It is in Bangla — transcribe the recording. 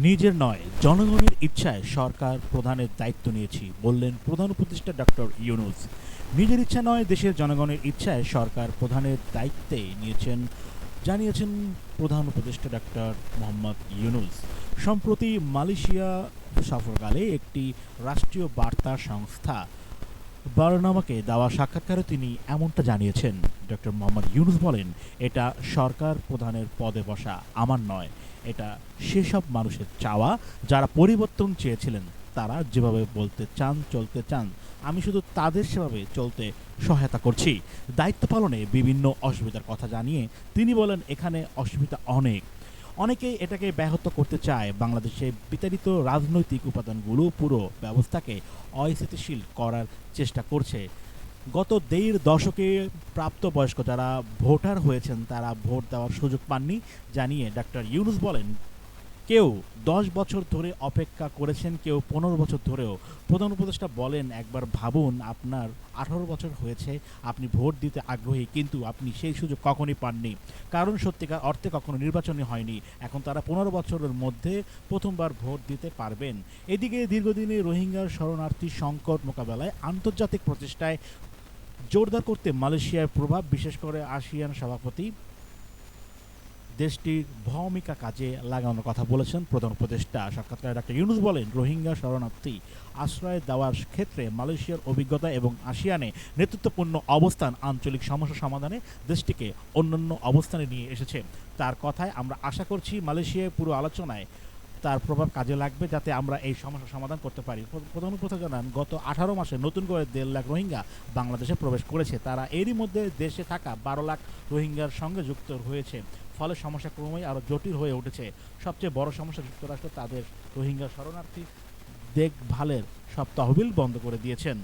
নিজের নয়, জনগণের ইচ্ছায় সরকার প্রধানের দায়িত্ব নিয়েছি, বললেন প্রধান উপদেষ্টা ডক্টর ইউনুস। নিজের ইচ্ছা নয়, দেশের জনগণের ইচ্ছায় সরকার প্রধানের দায়িত্বে নিয়েছেন, জানিয়েছেন প্রধান উপদেষ্টা ডক্টর মোহাম্মদ ইউনুস। সম্প্রতি মালয়েশিয়া সফরকালে একটি রাষ্ট্রীয় বার্তা সংস্থা বারনামাকে দেওয়া সাক্ষাৎকারে তিনি এমনটা জানিয়েছেন। ডক্টর মোহাম্মদ ইউনুস বলেন, এটা সরকার প্রধানের পদে বসা আমার নয়। এটা সেসব মানুষের চাওয়া। যারা পরিবর্তন চেয়েছিলেন, তারা যেভাবে বলতে চান, চলতে চান। আমি শুধু তাদের সেভাবে চলতে সহায়তা করছি। দায়িত্ব পালনে বিভিন্ন অসুবিধার কথা জানিয়ে তিনি বলেন, এখানে অসুবিধা অনেক। অনেকেই এটাকে ব্যাহত করতে চায়। বাংলাদেশে বিতাড়িত রাজনৈতিক উপাদানগুলো পুরো ব্যবস্থাকে অস্থিতিশীল করার চেষ্টা করছে। গত দেড় দশকে প্রাপ্তবয়স্ক যারা ভোটার হয়েছেন, তারা ভোট দেওয়ার সুযোগ পাননি, জানিয়ে ডাক্তার ইউনুস বলেন কেউ দশ বছর ধরে অপেক্ষা করেছেন, কেউ পনেরো বছর ধরেও। প্রধান উপদেষ্টা বলেন, একবার ভাবুন আপনার আঠারো বছর হয়েছে, আপনি ভোট দিতে আগ্রহী, কিন্তু আপনি সেই সুযোগ কখনই পাননি। কারণ সত্যিকার অর্থে কখনো নির্বাচনই হয়নি। এখন তারা পনেরো বছরের মধ্যে প্রথমবার ভোট দিতে পারবেন। এদিকে দীর্ঘদিনে রোহিঙ্গার শরণার্থী সংকট মোকাবেলায় আন্তর্জাতিক প্রচেষ্টায় জোরদার করতে মালয়েশিয়ার প্রভাব, বিশেষ করে আসিয়ান সভাপতি দেশটির ভূমিকা কাজে লাগানোর কথা বলেছেন প্রধান উপদেষ্টা। সাক্ষাৎকারে ডাক্তার ইউনুস বলেন, রোহিঙ্গা শরণার্থী আশ্রয় দেওয়ার ক্ষেত্রে মালয়েশিয়ার অভিজ্ঞতা এবং আসিয়ানে নেতৃত্বপূর্ণ অবস্থান আঞ্চলিক সমস্যা সমাধানে দেশটিকে অন্যান্য অবস্থানে নিয়ে এসেছে। তার কথায় আমরা আশা করছি মালয়েশিয়ায় পুরো আলোচনায় তার প্রভাব কাজে লাগবে যাতে আমরা এই সমস্যা সমাধান করতে পারি। প্র- প্রধান উপদেষ্টা জানান, গত আঠারো মাসে নতুন করে দেড় লাখ রোহিঙ্গা বাংলাদেশে প্রবেশ করেছে। তারা এরই মধ্যে দেশে থাকা বারো লাখ রোহিঙ্গার সঙ্গে যুক্ত হয়েছে। ফলে সমস্যা ক্রমেই আরও জটিল হয়ে উঠেছে। সবচেয়ে বড় সমস্যা যুক্তরাষ্ট্র তাদের রোহিঙ্গা শরণার্থী দেখভালের সব তহবিল বন্ধ করে দিয়েছেন।